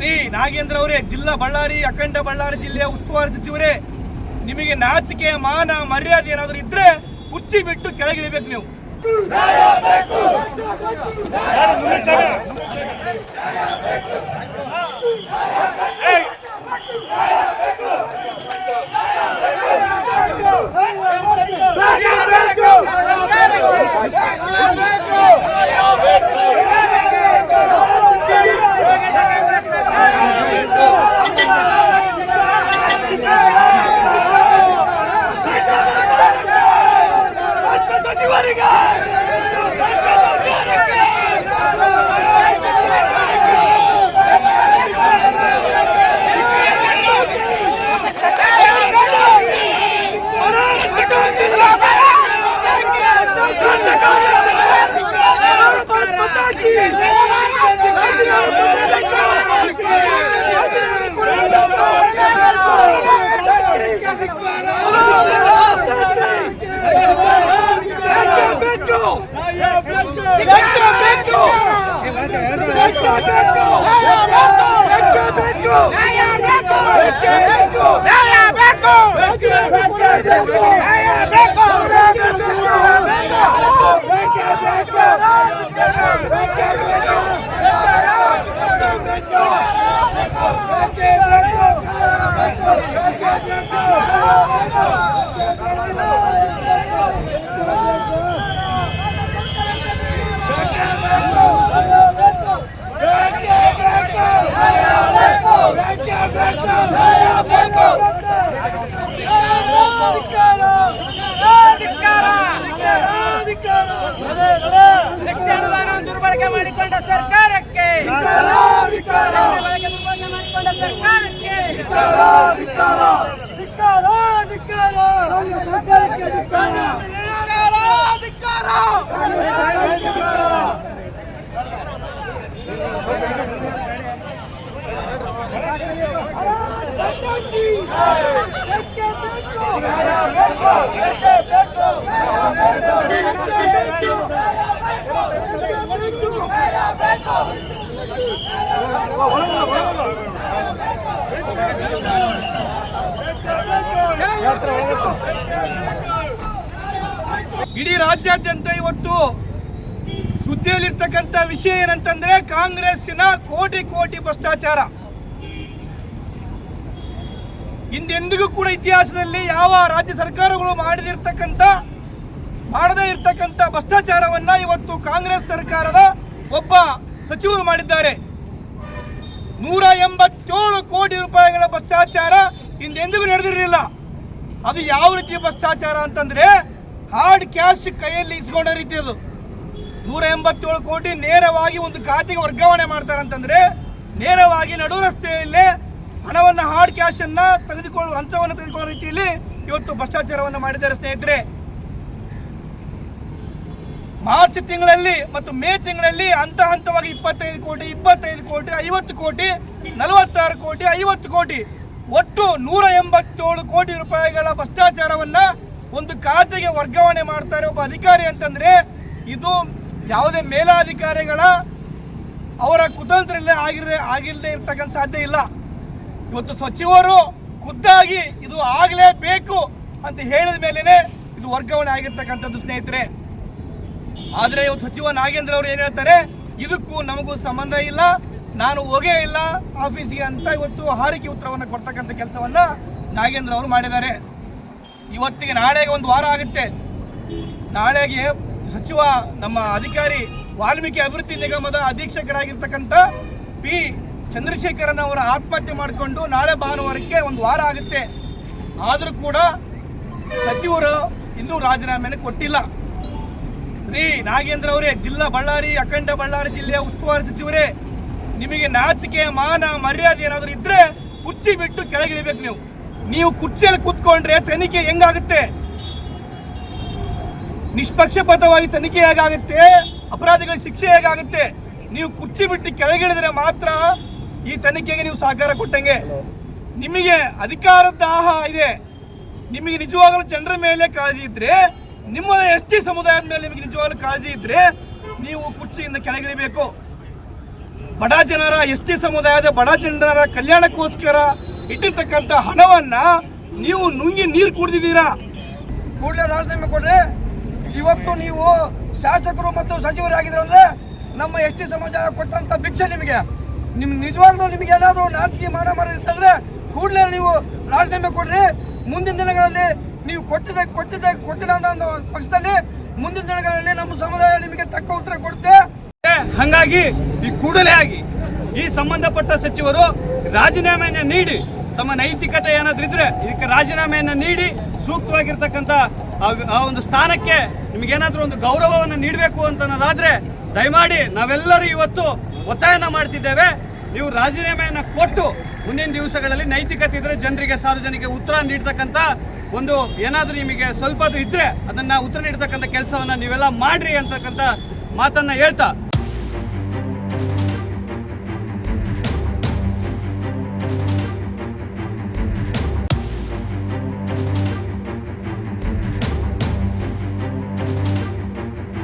ರೀ ನಾಗೇಂದ್ರ ಅವರೇ, ಜಿಲ್ಲಾ ಬಳ್ಳಾರಿ, ಅಖಂಡ ಬಳ್ಳಾರಿ ಜಿಲ್ಲೆಯ ಉಸ್ತುವಾರಿ ಸಚಿವರೇ, ನಿಮಗೆ ನಾಚಿಕೆ, ಮಾನ, ಮರ್ಯಾದೆ ಏನಾದರೂ ಇದ್ರೆ ಹುಚ್ಚಿ ಬಿಟ್ಟು ಕೆಳಗಿಳಿಬೇಕು ನೀವು. ಬೇಕು Mata! ಇಡೀ ರಾಜ್ಯಾದ್ಯಂತ ಇವತ್ತು ಸುದ್ದಿಯಲ್ಲಿರ್ತಕ್ಕಂಥ ವಿಷಯ ಏನಂತಂದ್ರೆ ಕಾಂಗ್ರೆಸ್ಸಿನ ಕೋಟಿ ಕೋಟಿ ಭ್ರಷ್ಟಾಚಾರ. ಹಿಂದೆಂದಿಗೂ ಕೂಡ ಇತಿಹಾಸದಲ್ಲಿ ಯಾವ ರಾಜ್ಯ ಸರ್ಕಾರಗಳು ಮಾಡದಿರ್ತಕ್ಕಂಥ, ಮಾಡದೇ ಇರ್ತಕ್ಕಂಥ ಭ್ರಷ್ಟಾಚಾರವನ್ನ ಇವತ್ತು ಕಾಂಗ್ರೆಸ್ ಸರ್ಕಾರದ ಒಬ್ಬ ಸಚಿವರು ಮಾಡಿದ್ದಾರೆ. ನೂರ ಎಂಬತ್ತೇಳು ಕೋಟಿ ರೂಪಾಯಿಗಳ ಭ್ರಷ್ಟಾಚಾರ ಹಿಂದೆಂದಿಗೂ ನಡೆದಿರಲಿಲ್ಲ. ಅದು ಯಾವ ರೀತಿಯ ಭ್ರಷ್ಟಾಚಾರ ಅಂತಂದ್ರೆ ಹಾರ್ಡ್ ಕ್ಯಾಶ್ ಕೈಯಲ್ಲಿ ಇಸ್ಕೊಂಡ ರೀತಿ ಅದು. ನೂರ ಎಂಬತ್ತೇಳು ಕೋಟಿ ನೇರವಾಗಿ ಒಂದು ಖಾತೆಗೆ ವರ್ಗಾವಣೆ ಮಾಡ್ತಾರೆ ಅಂತಂದ್ರೆ ನೇರವಾಗಿ ನಡು ರಸ್ತೆಯಲ್ಲೇ ಹಣವನ್ನು ಹಾರ್ಡ್ ಕ್ಯಾಶ್ ಅನ್ನ ತೆಗೆದುಕೊಳ್ಳುವ ಲಂಚವನ್ನು ತೆಗೆದುಕೊಳ್ಳುವ ರೀತಿಯಲ್ಲಿ ಇವತ್ತು ಭ್ರಷ್ಟಾಚಾರವನ್ನು ಮಾಡಿದ್ದಾರೆ ಸ್ನೇಹಿತರೆ. ಮಾರ್ಚ್ ತಿಂಗಳಲ್ಲಿ ಮತ್ತು ಮೇ ತಿಂಗಳಲ್ಲಿ ಹಂತ ಹಂತವಾಗಿ ಇಪ್ಪತ್ತೈದು ಕೋಟಿ ಇಪ್ಪತ್ತೈದು ಕೋಟಿ, ಐವತ್ತು ಕೋಟಿ, ನಲವತ್ತಾರು ಕೋಟಿ, ಐವತ್ತು ಕೋಟಿ ಒಟ್ಟು ನೂರ ಎಂಬತ್ತೇಳು ಕೋಟಿ ರೂಪಾಯಿಗಳ ಭ್ರಷ್ಟಾಚಾರವನ್ನ ಒಂದು ಖಾತೆಗೆ ವರ್ಗಾವಣೆ ಮಾಡ್ತಾರೆ ಒಬ್ಬ ಅಧಿಕಾರಿ ಅಂತಂದ್ರೆ ಇದು ಯಾವುದೇ ಮೇಲಾಧಿಕಾರಿಗಳ ಅವರ ಕುತಂತ್ರಲ್ಲೇ ಆಗಿರದೆ ಆಗಿಲ್ಲದೆ ಇರ್ತಕ್ಕಂಥ ಸಾಧ್ಯ ಇಲ್ಲ. ಇವತ್ತು ಸಚಿವರು ಖುದ್ದಾಗಿ ಇದು ಆಗಲೇಬೇಕು ಅಂತ ಹೇಳಿದ ಮೇಲೇನೆ ಇದು ವರ್ಗಾವಣೆ ಆಗಿರ್ತಕ್ಕಂಥದ್ದು ಸ್ನೇಹಿತರೆ. ಆದರೆ ಇವತ್ತು ಸಚಿವ ನಾಗೇಂದ್ರ ಅವರು ಏನು ಹೇಳ್ತಾರೆ? ಇದಕ್ಕೂ ನಮಗೂ ಸಂಬಂಧ ಇಲ್ಲ. ನಾನು ಹೋಗೇ ಇಲ್ಲ ಆಫೀಸಿಗೆ ಅಂತ ಇವತ್ತು ಹಾರಿಕೆ ಉತ್ತರವನ್ನು ಕೊಡ್ತಕ್ಕಂಥ ಕೆಲಸವನ್ನ ನಾಗೇಂದ್ರ ಅವರು ಮಾಡಿದ್ದಾರೆ. ಇವತ್ತಿಗೆ ನಾಳೆಗೆ ಒಂದು ವಾರ ಆಗುತ್ತೆ. ನಾಳೆಗೆ ಸಚಿವ, ನಮ್ಮ ಅಧಿಕಾರಿ, ವಾಲ್ಮೀಕಿ ಅಭಿವೃದ್ಧಿ ನಿಗಮದ ಅಧೀಕ್ಷಕರಾಗಿರ್ತಕ್ಕಂಥ ಪಿ ಚಂದ್ರಶೇಖರನ್ ಅವರ ಆತ್ಮಹತ್ಯೆ ಮಾಡಿಕೊಂಡು ನಾಳೆ ಭಾನುವಾರಕ್ಕೆ ಒಂದು ವಾರ ಆಗುತ್ತೆ. ಆದರೂ ಕೂಡ ಸಚಿವರು ಇನ್ನೂ ರಾಜೀನಾಮೆಯನ್ನು ಕೊಟ್ಟಿಲ್ಲ. ಶ್ರೀ ನಾಗೇಂದ್ರ ಅವರೇ, ಜಿಲ್ಲಾ ಬಳ್ಳಾರಿ, ಅಖಂಡ ಬಳ್ಳಾರಿ ಜಿಲ್ಲೆಯ ಉಸ್ತುವಾರಿ ಸಚಿವರೇ ನಿಮಗೆ ನಾಚಿಕೆ, ಮಾನ, ಮರ್ಯಾದೆ ಏನಾದರೂ ಇದ್ರೆ ಕುರ್ಚಿ ಬಿಟ್ಟು ಕೆಳಗಿಳಿಬೇಕು ನೀವು. ನೀವು ಕುರ್ಚಿಯಲ್ಲಿ ಕೂತ್ಕೊಂಡ್ರೆ ತನಿಖೆ ಹೆಂಗಾಗುತ್ತೆ? ನಿಷ್ಪಕ್ಷಪಾತವಾಗಿ ತನಿಖೆ ಹೇಗಾಗುತ್ತೆ? ಅಪರಾಧಿಗಳ ಶಿಕ್ಷೆ ಹೇಗಾಗುತ್ತೆ? ನೀವು ಕುರ್ಚಿ ಬಿಟ್ಟು ಕೆಳಗಿಳಿದ್ರೆ ಮಾತ್ರ ಈ ತನಿಖೆಗೆ ನೀವು ಸಹಕಾರ ಕೊಟ್ಟಂಗೆ. ನಿಮಗೆ ಅಧಿಕಾರದ ದಾಹ ಇದೆ. ನಿಮಗೆ ನಿಜವಾಗಲೂ ಜನರ ಮೇಲೆ ಕಾಳಜಿ ಇದ್ರೆ ನಿಮ್ಮ ಎಸ್ ಸಮುದಾಯದ ಮೇಲೆ ನಿಮಗೆ ನಿಜವಾಗಲೂ ಕಾಳಜಿ ಇದ್ರೆ, ನೀವು ಕುರ್ಚಿಯಿಂದ ಕೆಳಗಿಳಿಬೇಕು ಬಡ ಜನರ ಎಸ್ ಟಿ ಸಮುದಾಯದ ಬಡ ಜನರ ಕಲ್ಯಾಣಕ್ಕೋಸ್ಕರ ಇಟ್ಟಿರ್ತಕ್ಕಂಥ ಹಣವನ್ನ ನೀವು ನುಂಗಿ ನೀರು ಕುಡಿದಿದ್ದೀರಾ? ಕೂಡಲೇ ರಾಜೀನಾಮೆ ಕೊಡ್ರಿ ಇವತ್ತು ನೀವು ಶಾಸಕರು ಮತ್ತು ಸಚಿವರಾಗಿದ್ರು ಅಂದ್ರೆ ನಮ್ಮ ಎಸ್ ಟಿ ಸಮಾಜ ಕೊಟ್ಟಂತ ಭಿಕ್ಷೆ ನಿಮಗೆ. ನಿಮ್ ನಿಜವಾಗ್ಲೂ ನಿಮಗೆ ಏನಾದರೂ ನಾಚಿಕೆ ಮಾಡ ಇರ್ತಂದ್ರೆ ಕೂಡಲೇ ನೀವು ರಾಜೀನಾಮೆ ಕೊಡ್ರಿ. ಮುಂದಿನ ದಿನಗಳಲ್ಲಿ ನೀವು ಕೊಟ್ಟಿದ್ದ ಕೊಟ್ಟಿದ್ದ ಕೊಟ್ಟಿಲ್ಲ ಅಂತ ಪಕ್ಷದಲ್ಲಿ ಮುಂದಿನ ದಿನಗಳಲ್ಲಿ ನಮ್ಮ ಸಮುದಾಯ ನಿಮಗೆ ತಕ್ಕ ಉತ್ತರ ಕೊಡುತ್ತೆ. ಹಂಗಾಗಿ ಈ ಕೂಡಲೇ ಆಗಿ ಈ ಸಂಬಂಧಪಟ್ಟ ಸಚಿವರು ರಾಜೀನಾಮೆಯನ್ನು ನೀಡಿ ತಮ್ಮ ನೈತಿಕತೆ ಏನಾದ್ರೂ ಇದ್ರೆ ಇದಕ್ಕೆ ರಾಜೀನಾಮೆಯನ್ನು ನೀಡಿ ಸೂಕ್ತವಾಗಿರ್ತಕ್ಕಂಥ ಆ- ಒಂದು ಸ್ಥಾನಕ್ಕೆ ನಿಮಗೇನಾದರೂ ಒಂದು ಗೌರವವನ್ನು ನೀಡಬೇಕು ಅಂತ ಅನ್ನೋದಾದ್ರೆ ದಯಮಾಡಿ ನಾವೆಲ್ಲರೂ ಇವತ್ತು ಒತ್ತಾಯನ ಮಾಡ್ತಿದ್ದೇವೆ. ನೀವು ರಾಜೀನಾಮೆಯನ್ನು ಕೊಟ್ಟು ಮುಂದಿನ ದಿವಸಗಳಲ್ಲಿ ನೈತಿಕತೆ ಇದ್ರೆ ಜನರಿಗೆ ಸಾರ್ವಜನಿಕ ಉತ್ತರ ನೀಡ್ತಕ್ಕಂಥ ಒಂದು ಏನಾದರೂ ನಿಮಗೆ ಸ್ವಲ್ಪ ಇದ್ರೆ ಅದನ್ನ ಉತ್ತರ ನೀಡ್ತಕ್ಕಂಥ ಕೆಲಸವನ್ನ ನೀವೆಲ್ಲ ಮಾಡ್ರಿ ಅಂತಕ್ಕಂಥ ಮಾತನ್ನ ಹೇಳ್ತಾ